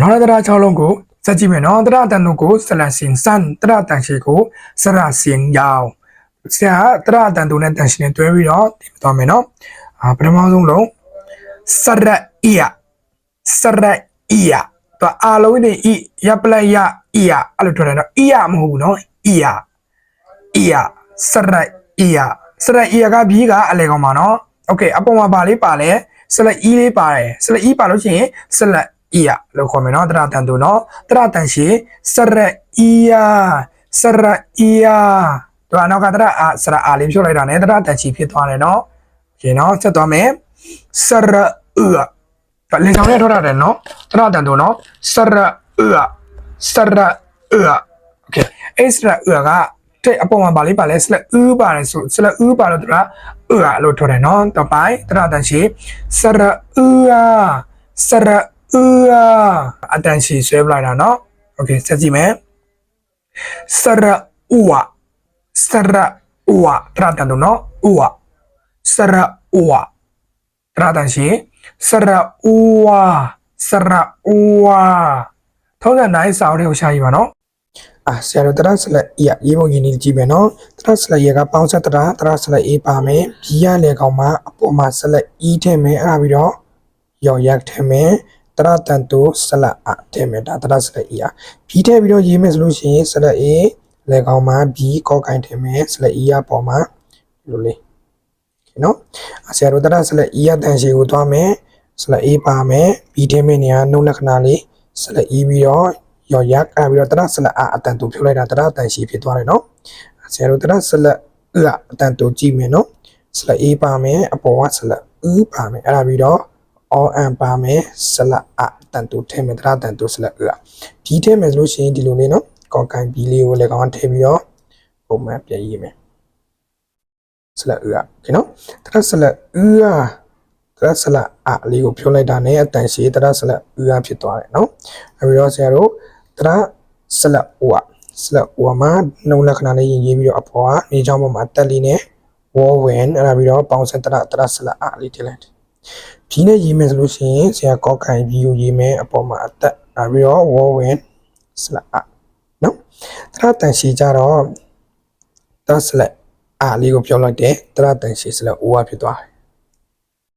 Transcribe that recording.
လောရတရာ6လုံးကိုစက်ကြည့်မယ်နော်တရတန်တို့ကိုစလဆင်စန်တရတန်ရှိကိုစရစင်ယောင်ဆရာတရတန်တို့နဲ့တန်ရှင်နဲ့တွဲပြီးတော့ဒီသွားမယ်နော်အာပထမဆုံးလုံးစရအီယာစရအီယာတော့အာလုံးနဲ့အီရပလယအီယာအဲ့လိုထွက်တယ်နော်အီယာမဟုတ်ဘူးနော်အီယာအီယာစရအီယာစရအီယာကဘီးကအလေကောင်ပါနော်โอเคအပေါ်မှာပါလေးပါလဲစလက်အီလေးပါတယ်စလက်အီပါလို့ရှိရင်စလက် အီယာလို့ခေါ်မယ်နော်တရတန်တို့နော်တရတန်ရှိစရက်အီယာစရက်အီယာတို့အနောက်ကတရအာစရအာလေးဖြုတ်လိုက်တာ ਨੇ တရတန်ချီဖြစ်သွားတယ်နော်ရှင်နော်ဆက်သွားမယ်စရက်အူဒါလင်ဆောင်နဲ့ထောက်ရတယ်နော်တရတန်တို့နော်စရက်အူစရက်အူโอเคအဲ့စရက်အူကတဲ့အပေါ်မှာပါလေးပါလဲစလက်အူပါတယ်ဆိုစလက်အူပါလို့တို့ကအူလို့ထော်တယ်နော်တော့ပိုင်းတရတန်ရှိစရက်အူစရ က်အူအတန်ရှိဆွဲပလိုက်တာနော်โอเคဆက်ကြည့်မယ်စရက်အူစရက်အူတရတန်တို့နော်အူစရက်အူတရတန်ရှိစရက်အူစရက်အူထောက်တဲ့နိုင်စာအုပ်တွေကိုရှာကြည့်ပါနော် အာဆရာတို့တရဆလက်အေးရေးပုံရင်းနေကြည့်မယ်နော်တရဆလက်ရေကပေါင်းဆက်တရတရဆလက်အေးပါမယ်ဘီရလေကောင်မှာအပေါ်မှာဆလက်အီးထည့်မယ်အဲ့ဒါပြီးတော့ရော်ရက်ထည့်မယ် တရတန်တူဆလက်အထည့်မယ်ဒါတရဆလက်အေးอ่ะဘီထည့်ပြီးတော့ရေးမယ်ဆိုလို့ရှိရင်ဆလက်အေးလေကောင်မှာဘီကောကိုင်းထည့်မယ်ဆလက်အေးရပေါ်မှာဒီလိုလေးနော်အာဆရာတို့တရဆလက်အေးရတန်ရှည်ကိုသွားမယ်ဆလက်အေးပါမယ်ဘီထည့်မယ်နေရာနှုတ်လက္ခဏာလေးဆလက်အေးပြီးတော့ရော်ရက်အဲ့ပြီးတော့တရဆလက်အအတန်တူဖြုတ်လိုက်တာတရအတန်ရှိဖြစ်သွားတယ်နော်ဆရာတို့တရဆလက်အအတန်တူကြည့်မယ်နော်ဆလက်အေးပါမယ်အပေါ်ကဆလက်ဥပါမယ်အဲ့ဒါပြီးတော့ all and ပါမယ်ဆလက်အတန်တူထဲမယ်တရတန်တူဆလက်ဥဒီထဲမယ်ဆိုလို့ရှိရင်ဒီလိုလေးနော်ကော်ကန်ဘီလေးကိုလည်းကောင်းထည့်ပြီးတော့ပုံမှန်ပြည့်ရေးမယ်ဆလက်ဥโอเคနော်တရဆလက်ဥတရဆလက်အလေးကိုဖြုတ်လိုက်တာ ਨੇ အတန်ရှိတရဆလက်ဥဖြစ်သွားတယ်နော်အဲ့ပြီးတော့ဆရာတို့ တရဆလဝဆလဝမှာနှုတ်လက္ခဏာလေးရင်ရေးပြီးတော့အပေါ်ကနေချောင်းပေါ်မှာတက်လေးနဲ့ဝေါ်ဝင်အဲ့ဒါပြီးတော့ပေါင်းဆက်တရတရဆလအလေးထည့်လိုက် ဒီနဲ့ရေးမယ်ဆိုလို့ရှိရင်ဆရာကောက်ခိုင်ပြီးကိုရေးမယ်အပေါ်မှာအတက်အဲ့ပြီးတော့ဝေါ်ဝင်ဆလအနော်တရတန်ရှိကြတော့တရဆလအလေးကိုပြောလိုက်တယ်တရတန်ရှိဆလဝဖြစ်သွားတယ်